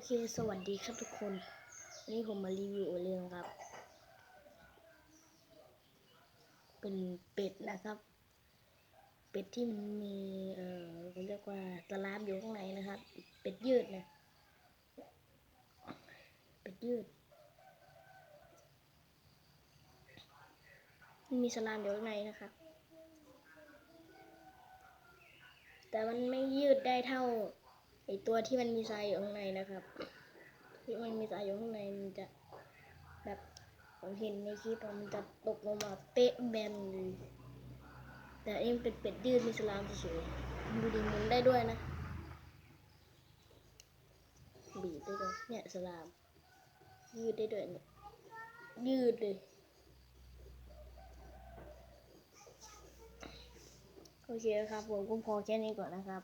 อเค สวัสดีครับทุกคน วันนี้ผมมารีวิวเรื่องครับ เป็นเป็ดนะครับ เป็ดที่มันมี เอ่อเขาเรียกว่าตะลาบอยู่ข้างในนะครับ เป็ดยืดนะ เป็ดยืด มีสลามอยู่ข้างในนะครับ แต่มันไม่ยืดได้เท่า ไอตัวที่มันมีทรายอยู่ข้างในนะครับ ที่มันมีทรายอยู่ข้างในมันจะแบบผมเห็นในคลิปมันจะตกลงมาเป๊ะแบนเลยแต่อันนี้เป็นเป็ดยืดมีสลามเฉยๆดูดิหมุนได้ด้วยนะบีบได้ด้วยเนี่ยสลาม ยืดได้ด้วยเนี่ยยืดเลยโอเคครับผมก็พอแค่นี้ก่อนนะครับ